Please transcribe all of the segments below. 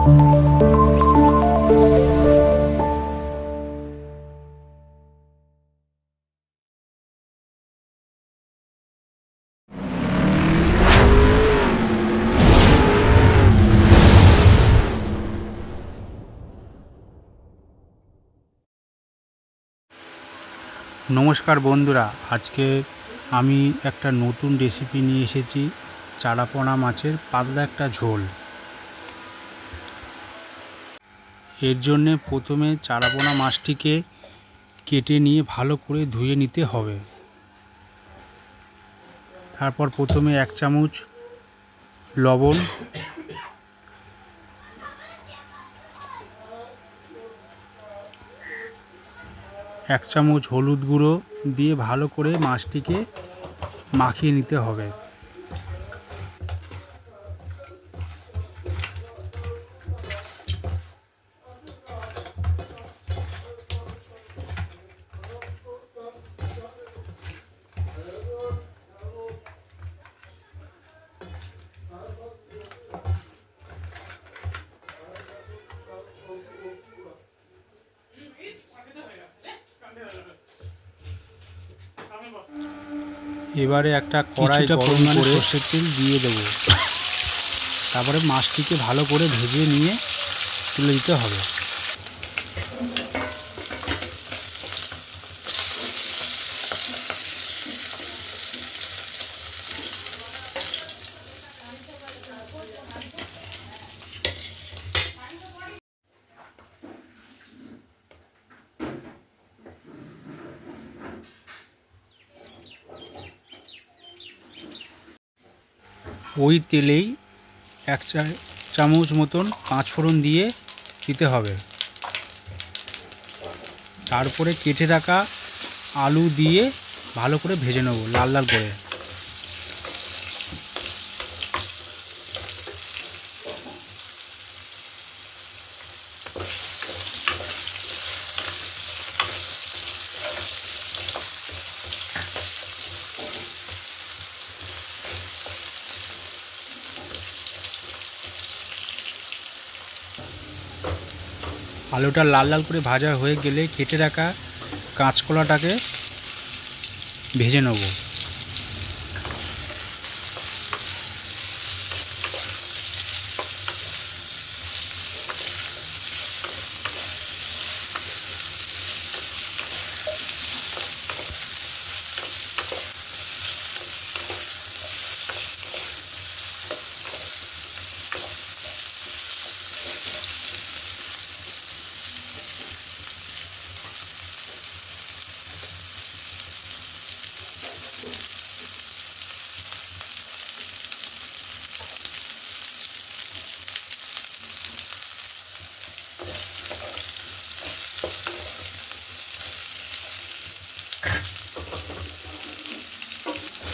নমস্কার বন্ধুরা আজকে আমি একটা নতুন রেসিপি নিয়ে এসেছি চারাপোনা মাছের পাতলা একটা ঝোল। এর জন্যে প্রথমে চারাপোনা মাছটিকে কেটে নিয়ে ভালো করে ধুয়ে নিতে হবে। তারপর প্রথমে এক চামচ লবণ, এক চামচ হলুদ গুঁড়ো দিয়ে ভালো করে মাছটিকে মাখিয়ে নিতে হবে। এবারে একটা কড়াই গরম করে সর্ষের তেল দিয়ে দেব। তারপরে মাছটিকে ভালো করে ভেজে নিয়ে তুলে দিতে হবে। ওই তেলেই এক চামচ মতন পাঁচফোড়ন দিয়ে দিতে হবে। তারপরে কেটে রাখা আলু দিয়ে ভালো করে ভেজে নেব, লাল লাল করে। আলুটা লাল লাল করে ভাজা হয়ে গেলে কেটে রাখা কাঁচকলাটাকে ভেজে নেব।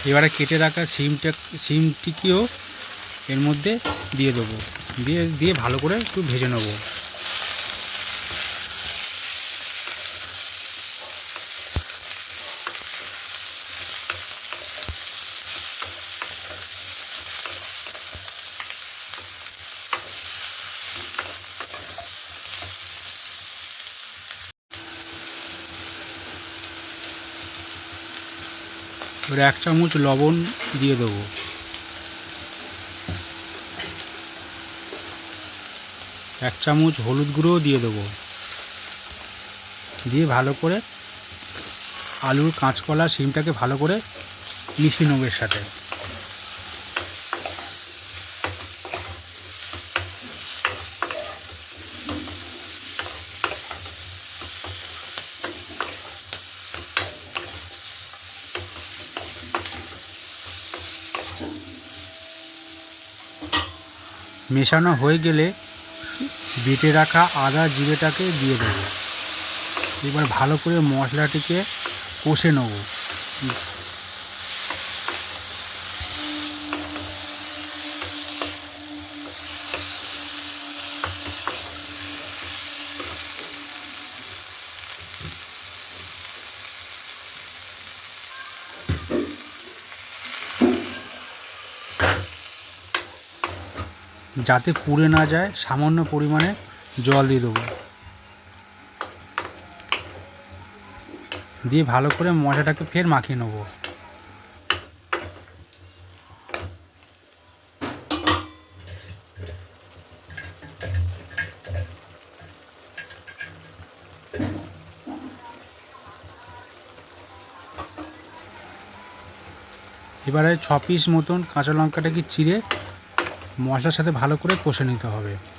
এবারে কেটে রাখা সিমটা, সিমটিকেও এর মধ্যে দিয়ে দেবো। দিয়ে দিয়ে ভালো করে একটু ভেজে নেব। এবারে এক চামচ লবণ দিয়ে দেবো। এক চামচ হলুদ গুঁড়োও দিয়ে দেবো। দিয়ে ভালো করে আলুর কাঁচকলা সিমটাকে ভালো করে মিশিয়ে নেব সাথে। মেশানো হয়ে গেলে বেটে রাখা আদা জিরেটাকে দিয়ে দেবো। এবার ভালো করে মশলাটিকে কষে নেব। যাতে পুড়ে না যায়, সামান্য পরিমাণে জল দিয়ে দেবো। দিয়ে ভালো করে মশলাটাকে ফের মাখিয়ে নেব। এবারে ছ পিস মতন কাঁচা লঙ্কাটাকে চিড়ে মশলার সাথে ভালো করে কষে নিতে হবে।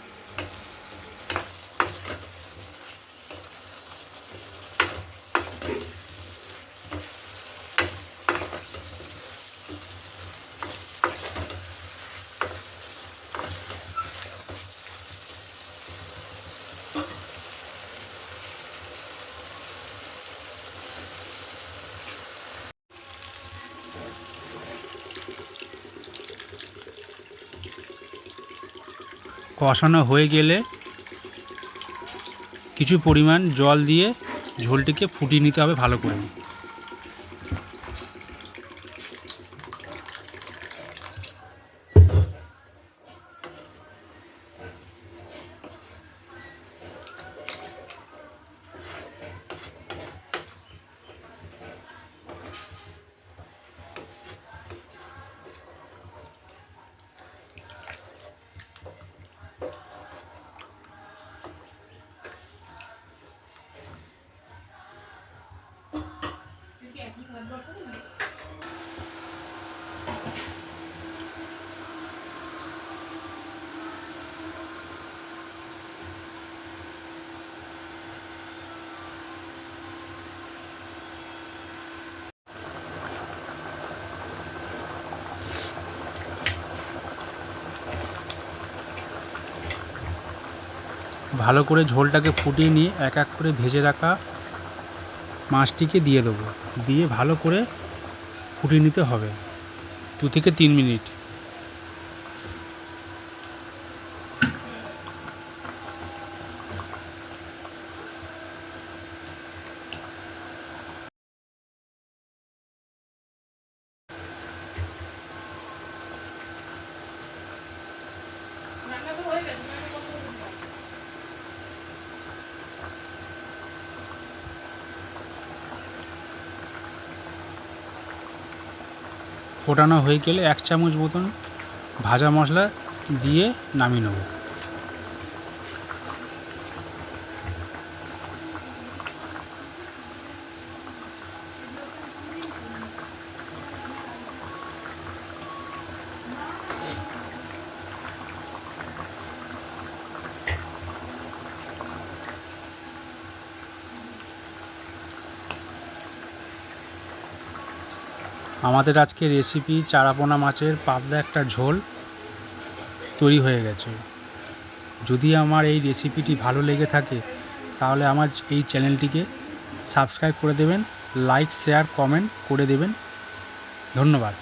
কষানো হয়ে গেলে কিছু পরিমাণ জল দিয়ে ঝোলটিকে ফুটিয়ে নিতে হবে ভালো করে। ভালো করে ঝোলটাকে ফুটিয়ে নিয়ে এক এক করে ভেজে রাখা মাছটিকে দিয়ে দেবো। দিয়ে ভালো করে ফুটিয়ে নিতে হবে। দু থেকে তিন মিনিট। ফোটানো হয়ে গেলে এক চামচ মতন ভাজা মশলা দিয়ে নামিয়ে নেব। আমাদের আজকে রেসিপি চারাপোনা মাছের পাতলা একটা ঝোল তৈরি হয়ে গেছে। যদি আমার এই রেসিপিটি ভালো লেগে থাকে, তাহলে আমার এই চ্যানেলটিকে সাবস্ক্রাইব করে দেবেন লাইক শেয়ার কমেন্ট করে দেবেন। ধন্যবাদ।